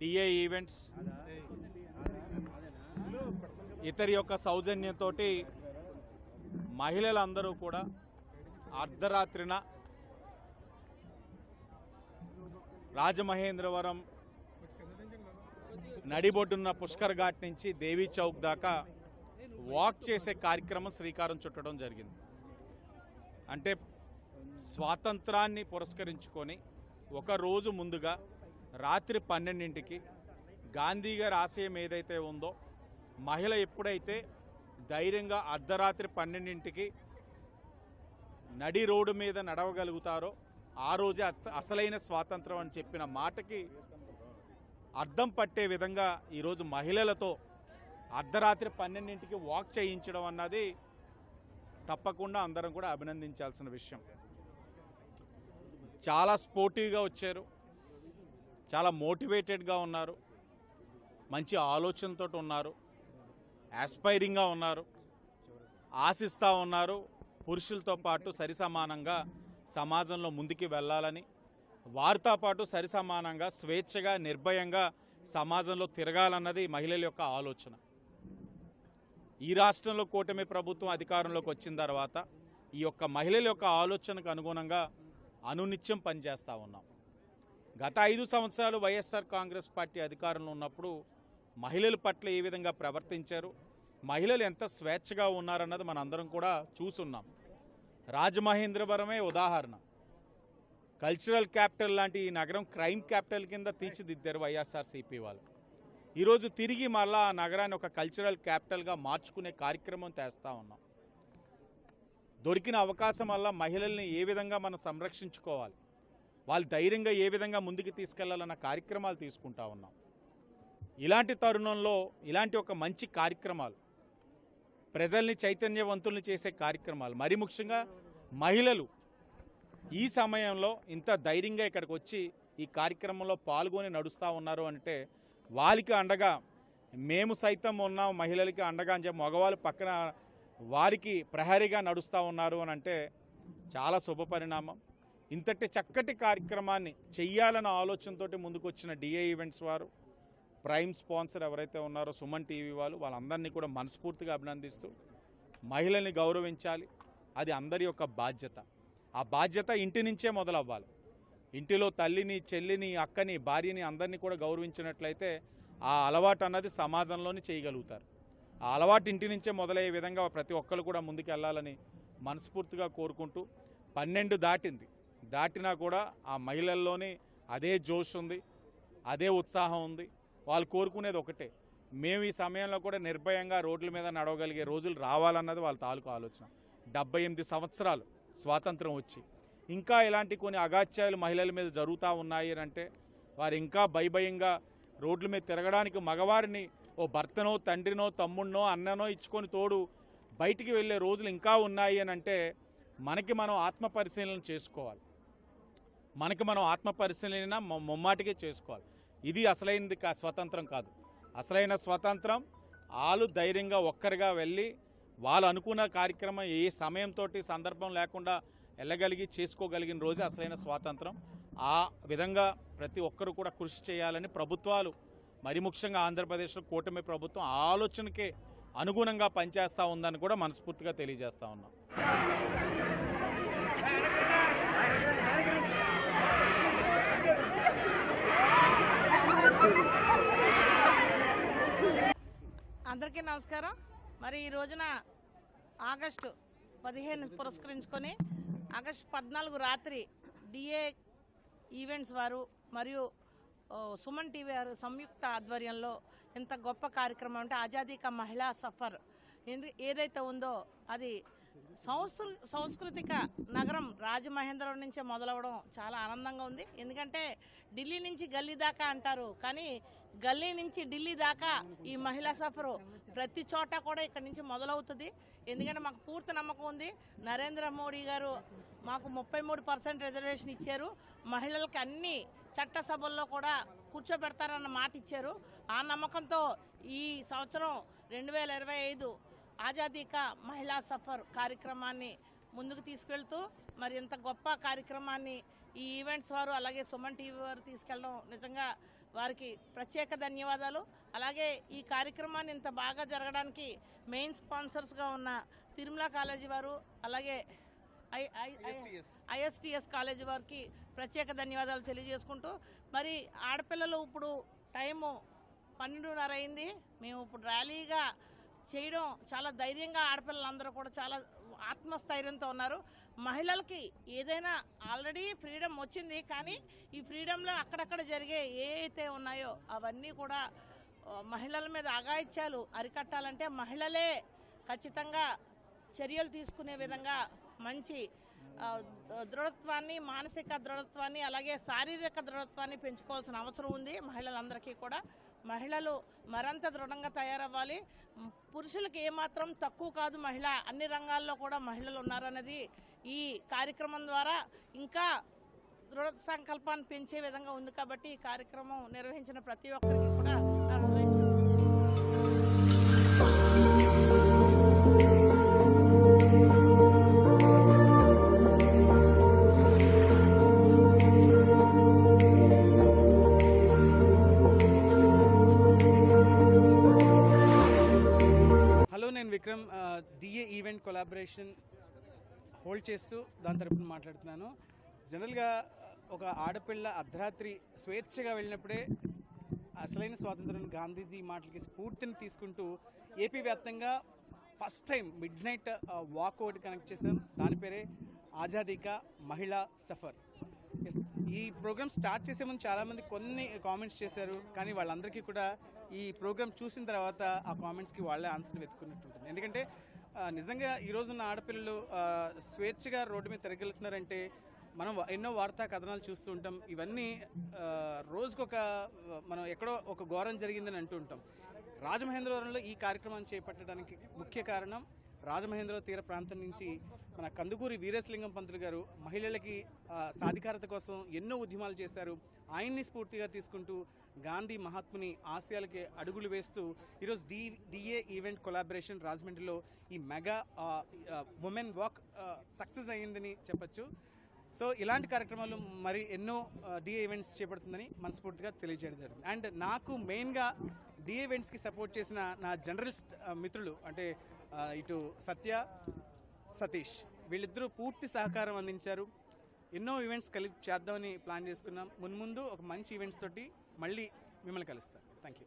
DA events. ఇతరి యొక్క సౌజన్యంతో మహిళలందరూ కూడా అర్ధరాత్రిన రాజమహేంద్రవరం నడిబొడ్డున్న పుష్కర్ ఘాట్ నుంచి దేవీ చౌక్ దాకా వాక్ చేసే కార్యక్రమం శ్రీకారం చుట్టడం జరిగింది. అంటే స్వాతంత్రాన్ని పురస్కరించుకొని ఒక రోజు ముందుగా రాత్రి పన్నెండింటికి గాంధీ గారి ఆశయం ఏదైతే ఉందో మహిళ ఎప్పుడైతే ధైర్యంగా అర్ధరాత్రి పన్నెండింటికి నడి రోడ్డు మీద నడవగలుగుతారో ఆ రోజే అస- అసలైన స్వాతంత్రం అని చెప్పిన మాటకి అర్థం పట్టే విధంగా ఈరోజు మహిళలతో అర్ధరాత్రి పన్నెండింటికి వాక్ చేయించడం అన్నది తప్పకుండా అందరం కూడా అభినందించాల్సిన విషయం. చాలా స్పోర్టివ్గా వచ్చారు. చాలా మోటివేటెడ్గా ఉన్నారు. మంచి ఆలోచనతో ఉన్నారు. యాస్పైరింగ్గా ఉన్నారు. ఆశిస్తూ ఉన్నారు. పురుషులతో పాటు సరిసమానంగా సమాజంలో ముందుకు వెళ్ళాలని వారితో పాటు సరిసమానంగా స్వేచ్ఛగా నిర్భయంగా సమాజంలో తిరగాలన్నది మహిళల యొక్క ఆలోచన. ఈ రాష్ట్రంలో కూటమి ప్రభుత్వం అధికారంలోకి వచ్చిన తర్వాత ఈ యొక్క మహిళల యొక్క ఆలోచనకు అనుగుణంగా అనునిత్యం పనిచేస్తూ ఉన్నాం. గత ఐదు సంవత్సరాలు వైఎస్ఆర్ కాంగ్రెస్ పార్టీ అధికారంలో ఉన్నప్పుడు మహిళల పట్ల ఏ విధంగా ప్రవర్తించారు మహిళలు ఎంత స్వేచ్ఛగా ఉన్నారన్నది మనందరం కూడా చూసున్నాం. రాజమహేంద్రవరమే ఉదాహరణ. కల్చరల్ క్యాపిటల్ లాంటి ఈ నగరం క్రైమ్ క్యాపిటల్ కింద తీర్చిదిద్దారు వైఎస్ఆర్సీపీ వాళ్ళు. ఈరోజు తిరిగి మళ్ళా ఆ నగరాన్ని ఒక కల్చరల్ క్యాపిటల్గా మార్చుకునే కార్యక్రమం తెస్తా ఉన్నాం. దొరికిన అవకాశం వల్ల మహిళల్ని ఏ విధంగా మనం సంరక్షించుకోవాలి వాళ్ళు ధైర్యంగా ఏ విధంగా ముందుకు తీసుకెళ్ళాలన్న కార్యక్రమాలు తీసుకుంటా ఉన్నాం. ఇలాంటి తరుణంలో ఇలాంటి ఒక మంచి కార్యక్రమాలు ప్రజల్ని చైతన్యవంతుల్ని చేసే కార్యక్రమాలు మరి ముఖ్యంగా మహిళలు ఈ సమయంలో ఇంత ధైర్యంగా ఇక్కడికి వచ్చి ఈ కార్యక్రమంలో పాల్గొని నడుస్తూ ఉన్నారు అంటే వాళ్ళకి అండగా మేము సైతం ఉన్నాం మహిళలకి అండగా అని చెప్పి మగవాళ్ళు పక్కన వారికి ప్రహరీగా నడుస్తూ ఉన్నారు అని అంటే చాలా శుభ పరిణామం. ఇంతటి చక్కటి కార్యక్రమాన్ని చెయ్యాలన్న ఆలోచనతోటి ముందుకొచ్చిన డిఏ ఈవెంట్స్ వారు ప్రైమ్ స్పాన్సర్ ఎవరైతే ఉన్నారో సుమన్ టీవీ వాళ్ళు వాళ్ళందరినీ కూడా మనస్ఫూర్తిగా అభినందిస్తూ మహిళల్ని గౌరవించాలి. అది అందరి యొక్క బాధ్యత. ఆ బాధ్యత ఇంటి నుంచే మొదలవ్వాలి. ఇంటిలో తల్లిని చెల్లిని అక్కని భార్యని అందరినీ కూడా గౌరవించినట్లయితే ఆ అలవాటు అన్నది సమాజంలోనే చేయగలుగుతారు. ఆ అలవాటు ఇంటి నుంచే మొదలయ్యే విధంగా ప్రతి ఒక్కరు కూడా ముందుకెళ్ళాలని మనస్ఫూర్తిగా కోరుకుంటూ పన్నెండు దాటింది. దాటినా కూడా ఆ మహిళల్లోనే అదే జోష్ ఉంది అదే ఉత్సాహం ఉంది. వాళ్ళు కోరుకునేది ఒకటే. మేము ఈ సమయంలో కూడా నిర్భయంగా రోడ్ల మీద నడవగలిగే రోజులు రావాలన్నది వాళ్ళ తాలూకు ఆలోచన. డెబ్బై ఎనిమిది సంవత్సరాలు స్వాతంత్రం వచ్చి. ఇంకా ఇలాంటి కొన్ని అగాత్యాలు మహిళల మీద జరుగుతూ ఉన్నాయి అని అంటే వారు ఇంకా భయభయంగా రోడ్ల మీద తిరగడానికి మగవారిని ఓ భర్తనో తండ్రినో తమ్ముడినో అన్ననో ఇచ్చుకొని తోడు బయటికి వెళ్ళే రోజులు ఇంకా ఉన్నాయి అని అంటే మనకి మనం ఆత్మ పరిశీలన చేసుకోవాలి. మనకి మనం ఆత్మ పరిశీలన ముమ్మాటికే చేసుకోవాలి. ఇది అసలైనది కా స్వతంత్రం కాదు. అసలైన స్వతంత్రం వాళ్ళు ధైర్యంగా ఒక్కరిగా వెళ్ళి వాళ్ళు అనుకున్న కార్యక్రమం ఏ సమయంతో సందర్భం లేకుండా వెళ్ళగలిగి చేసుకోగలిగిన రోజే అసలైన స్వాతంత్రం. ఆ విధంగా ప్రతి ఒక్కరూ కూడా కృషి చేయాలని ప్రభుత్వాలు మరి ముఖ్యంగా ఆంధ్రప్రదేశ్లో కూటమి ప్రభుత్వం ఆలోచనకే అనుగుణంగా పనిచేస్తూ ఉందని కూడా మనస్ఫూర్తిగా తెలియజేస్తూ ఉన్నాం. అందరికీ నమస్కారం. మరి ఈ రోజున ఆగస్టు పదిహేను పురస్కరించుకొని ఆగస్టు పద్నాలుగు రాత్రి డిఏ ఈవెంట్స్ వారు మరియు సుమన్ టీవీ వారు సంయుక్త ఆధ్వర్యంలో ఇంత గొప్ప కార్యక్రమం అంటే ఆజాదీ కా మహిళా సఫర్ ఏదైతే ఉందో అది సంస్కృ సాంస్కృతిక నగరం రాజమహేంద్రం నుంచే మొదలవడం చాలా ఆనందంగా ఉంది. ఎందుకంటే ఢిల్లీ నుంచి గల్లీ దాకా అంటారు. కానీ గల్లీ నుంచి ఢిల్లీ దాకా ఈ మహిళా సఫరు ప్రతి చోట కూడా ఇక్కడ నుంచి మొదలవుతుంది. ఎందుకంటే మాకు పూర్తి నమ్మకం ఉంది. నరేంద్ర మోడీ గారు మాకు ముప్పై మూడు పర్సెంట్ రిజర్వేషన్ ఇచ్చారు. మహిళలకు అన్ని చట్టసభల్లో కూడా కూర్చోబెడతారన్న మాట ఇచ్చారు. ఆ నమ్మకంతో ఈ సంవత్సరం రెండు వేల ఇరవై ఐదు ఆజాదీకా మహిళా సఫర్ కార్యక్రమాన్ని ముందుకు తీసుకెళ్తూ మరి ఇంత గొప్ప కార్యక్రమాన్ని ఈ ఈవెంట్స్ వారు అలాగే సుమన్ టీవీ వారు తీసుకెళ్ళడం నిజంగా వారికి ప్రత్యేక ధన్యవాదాలు. అలాగే ఈ కార్యక్రమాన్ని ఇంత బాగా జరగడానికి మెయిన్ స్పాన్సర్స్గా ఉన్న తిరుమల కాలేజీ వారు అలాగే ఐఎస్టిఎస్ కాలేజీ వారికి ప్రత్యేక ధన్యవాదాలు తెలియజేసుకుంటూ మరి ఆడపిల్లలు ఇప్పుడు టైము పన్నెండున్నర అయింది. మేము ఇప్పుడు ర్యాలీగా చేయడం చాలా ధైర్యంగా ఆడపిల్లలందరూ కూడా చాలా ఆత్మస్థైర్యంతో ఉన్నారు. మహిళలకి ఏదైనా ఆల్రెడీ ఫ్రీడమ్ వచ్చింది కానీ ఈ ఫ్రీడంలో అక్కడక్కడ జరిగే ఏ అయితే ఉన్నాయో అవన్నీ కూడా మహిళల మీద అగాయిత్యాలు అరికట్టాలంటే మహిళలే ఖచ్చితంగా చర్యలు తీసుకునే విధంగా మంచి దృఢత్వాన్ని మానసిక దృఢత్వాన్ని అలాగే శారీరక దృఢత్వాన్ని పెంచుకోవాల్సిన అవసరం ఉంది. మహిళలందరికీ కూడా. మహిళలు మరింత దృఢంగా తయారవ్వాలి. పురుషులకు ఏమాత్రం తక్కువ కాదు. మహిళ అన్ని రంగాల్లో కూడా మహిళలు ఉన్నారన్నది ఈ కార్యక్రమం ద్వారా ఇంకా దృఢ సంకల్పాన్ని పెంచే విధంగా ఉంది కాబట్టి ఈ కార్యక్రమం నిర్వహించిన ప్రతి ఒక్కరికి నేను Vikram DA event collaboration hold చేస్తూ దాని తరపున మాట్లాడుతున్నాను. జనరల్గా ఒక ఆడపిల్ల అర్ధరాత్రి స్వేచ్ఛగా వెళ్ళినప్పుడే అసలైన స్వాతంత్రం గాంధీజీ మాటలకి స్ఫూర్తిని తీసుకుంటూ ఏపీ వ్యాప్తంగా first time midnight walk ఒకటి కనెక్ట్ చేశాం. దాని పేరే ఆజాదీకా మహిళా సఫర్. ఎస్ ఈ ప్రోగ్రామ్ స్టార్ట్ చేసే ముందు చాలామంది కొన్ని కామెంట్స్ చేశారు. కానీ వాళ్ళందరికీ కూడా ఈ ప్రోగ్రామ్ చూసిన తర్వాత ఆ కామెంట్స్కి వాళ్ళే ఆన్సర్ వెతుకున్నట్టుంటుంది ఎందుకంటే నిజంగా ఈ రోజున్న ఆడపిల్లలు స్వేచ్ఛగా రోడ్డు మీద తిరగలుగుతున్నారంటే మనం ఎన్నో వార్తా కథనాలు చూస్తూ ఉంటాం. ఇవన్నీ రోజుకొక మనం ఎక్కడో ఒక ఘోరం జరిగిందని అంటూ ఉంటాం. రాజమహేంద్రవరంలో ఈ కార్యక్రమాన్ని చేపట్టడానికి ముఖ్య కారణం రాజమహేంద్ర తీర ప్రాంతం నుంచి మన కందుకూరి వీరేశలింగం పంతులు గారు మహిళలకి సాధికారత కోసం ఎన్నో ఉద్యమాలు చేశారు. ఆయన్ని స్ఫూర్తిగా తీసుకుంటూ గాంధీ మహాత్ముని ఆశయాలకి అడుగులు వేస్తూ ఈరోజు డి డిఏ ఈవెంట్ కొలాబరేషన్ రాజమండ్రిలో ఈ మెగా ఉమెన్ వాక్ సక్సెస్ అయ్యిందని చెప్పచ్చు. సో ఇలాంటి కార్యక్రమాలు మరి ఎన్నో డిఏ ఈవెంట్స్ చేపడుతుందని మనస్ఫూర్తిగా తెలియజేయడం జరిగింది. అండ్ నాకు మెయిన్గా డిఏ ఈవెంట్స్కి సపోర్ట్ చేసిన నా జర్నలిస్ట్ మిత్రులు అంటే ఇటు సత్య సతీష్. వీళ్ళిద్దరూ పూర్తి సహకారం అందించారు. ఎన్నో ఈవెంట్స్ కలిపి చేద్దామని ప్లాన్ చేసుకున్నాం. మున్ముందు ఒక మంచి ఈవెంట్స్ తోటి మళ్ళీ మిమ్మల్ని కలుస్తాను థ్యాంక్ యూ